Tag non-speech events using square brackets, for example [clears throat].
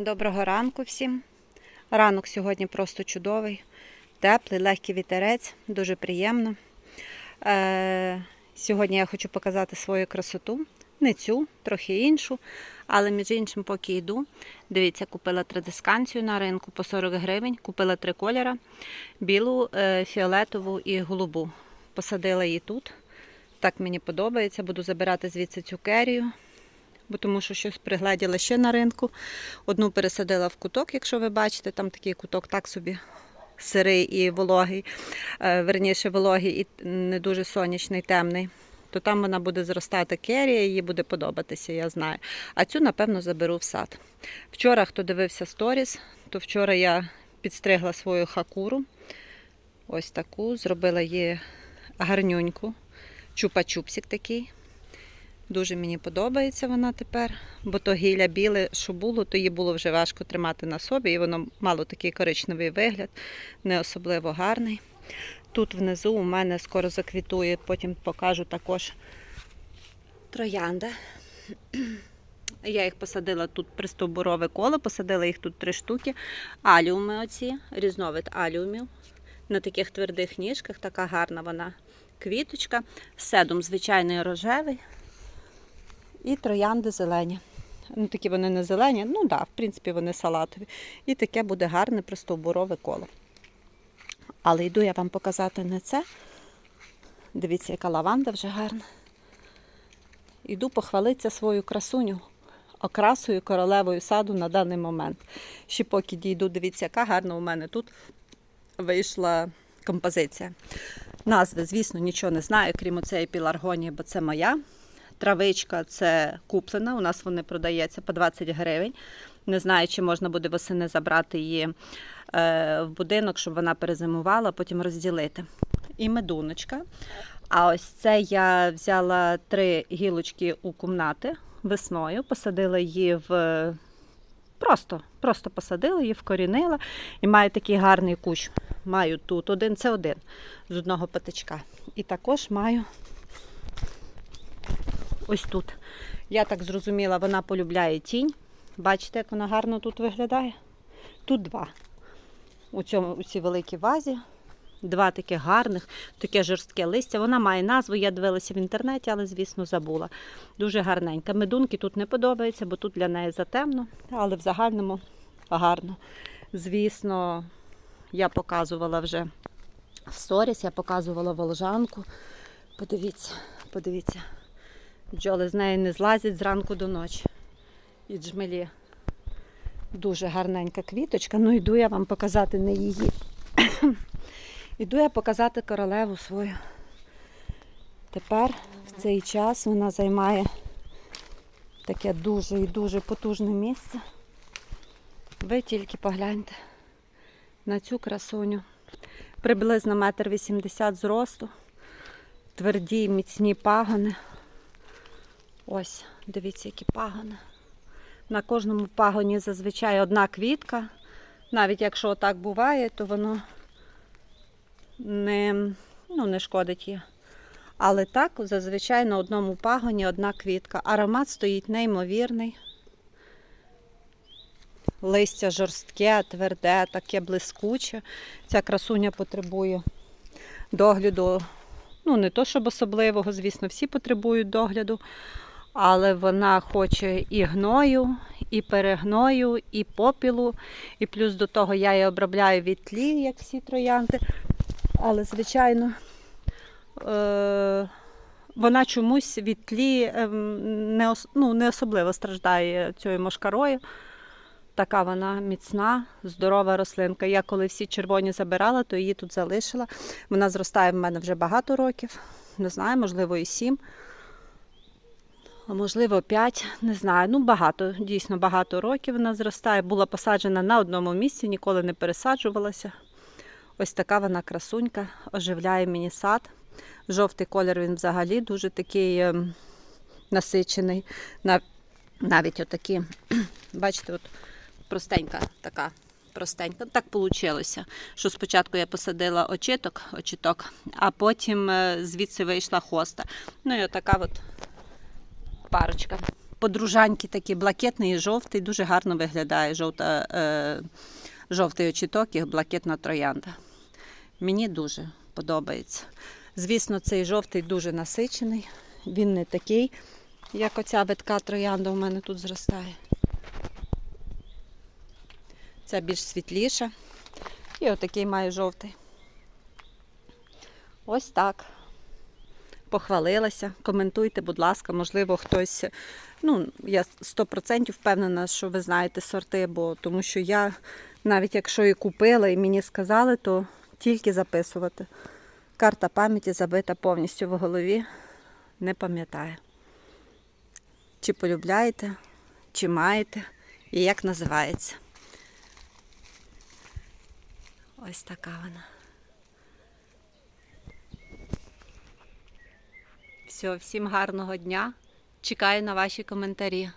Доброго ранку всім. Ранок сьогодні просто чудовий, теплий, легкий вітерець, дуже приємно. Е, сьогодні я хочу показати свою красоту. Не цю, трохи іншу. Але між іншим, поки йду, дивіться, купила традисканцію на ринку по 40 гривень. Купила три кольори: білу, е, фіолетову і голубу. Посадила її тут. Так мені подобається. Буду забирати звідси цю керію бо тому що щось пригледіла ще на ринку. Одну пересадила в куток, якщо ви бачите, там такий куток так собі сирий і вологий, е, верніше вологий і не дуже сонячний, темний. То там вона буде зростати керія, їй буде подобатися, я знаю. А цю, напевно, заберу в сад. Вчора, хто дивився сторіс, то вчора я підстригла свою хакуру. Ось таку, зробила її гарнюньку, чупа-чупсик такий. Дуже мені подобається вона тепер, бо то гілля біле, що було, то її було вже важко тримати на собі, і воно мало такий коричневий вигляд, не особливо гарний. Тут внизу у мене скоро заквітує, потім покажу також троянда. [clears throat] Я їх посадила тут пристовбурове коло, посадила їх тут три штуки. Аліуми оці, різновид аліумів. На таких твердих ніжках, така гарна вона квіточка. Седум звичайний рожевий. І троянди зелені. Ну, такі вони не зелені, ну так, да, в принципі, вони салатові. І таке буде гарне пристовбурове коло. Але йду я вам показати не це. Дивіться, яка лаванда вже гарна. Йду похвалитися свою красуню, окрасою королевою саду на даний момент. Ще поки дійду, дивіться, яка гарна у мене тут вийшла композиція. Назви, звісно, нічого не знаю, крім цієї піларгонії, бо це моя. Травичка це куплена, у нас вони продаються по 20 гривень. Не знаю, чи можна буде восени забрати її е, в будинок, щоб вона перезимувала, потім розділити. І медуночка. А ось це я взяла три гілочки у кімнати весною, посадила її в. Просто просто посадила її, вкорінила і маю такий гарний кущ. Маю тут один, це один з одного патичка. І також маю ось тут. Я так зрозуміла, вона полюбляє тінь. Бачите, як вона гарно тут виглядає? Тут два. У, цьому, у цій великій вазі. Два таких гарних, таке жорстке листя. Вона має назву, я дивилася в інтернеті, але, звісно, забула. Дуже гарненька. Медунки тут не подобається, бо тут для неї затемно, але в загальному гарно. Звісно, я показувала вже в сторіс, я показувала волжанку. Подивіться, подивіться. Бджоли з неї не злазять зранку до ночі. І джмелі. Дуже гарненька квіточка. Ну йду я вам показати не її. [coughs] Іду я показати королеву свою. Тепер в цей час вона займає таке дуже і дуже потужне місце. Ви тільки погляньте на цю красуню. Приблизно метр вісімдесят зросту, тверді, міцні пагони. Ось, дивіться, які пагони. На кожному пагоні зазвичай одна квітка. Навіть якщо так буває, то воно не, ну, не шкодить їй. Але так, зазвичай на одному пагоні одна квітка. Аромат стоїть неймовірний. Листя жорстке, тверде, таке блискуче. Ця красуня потребує догляду. Ну, не то, щоб особливого, звісно, всі потребують догляду. Але вона хоче і гною, і перегною, і попілу. І плюс до того я її обробляю від тлі, як всі троянди. Але, звичайно, е- вона чомусь від тлі ем, не, ну, не особливо страждає цією мошкарою. Така вона міцна, здорова рослинка. Я коли всі червоні забирала, то її тут залишила. Вона зростає в мене вже багато років. Не знаю, можливо, і сім. Можливо, 5, не знаю. Ну, багато, дійсно багато років вона зростає. Була посаджена на одному місці, ніколи не пересаджувалася. Ось така вона красунька, оживляє мені сад. Жовтий колір він взагалі дуже такий ем, насичений. Нав- Навіть отакі, [clears throat] бачите, от простенька така. Простенька. Так вийшло, що спочатку я посадила очіток, очіток, а потім е, звідси вийшла хоста. Ну і отака от парочка. подружаньки такі, блакитний і жовтий, дуже гарно виглядає жовта, е, жовтий очіток і блакитна троянда. Мені дуже подобається. Звісно, цей жовтий дуже насичений. Він не такий, як оця витка троянда у мене тут зростає. Ця більш світліша. І отакий має жовтий. Ось так. Похвалилася. Коментуйте, будь ласка, можливо, хтось. Ну, я 100% впевнена, що ви знаєте сорти, бо тому що я навіть якщо і купила і мені сказали, то тільки записувати. Карта пам'яті забита повністю в голові. Не пам'ятаю. Чи полюбляєте, чи маєте, і як називається. Ось така вона. Все, всім гарного дня. Чекаю на ваші коментарі.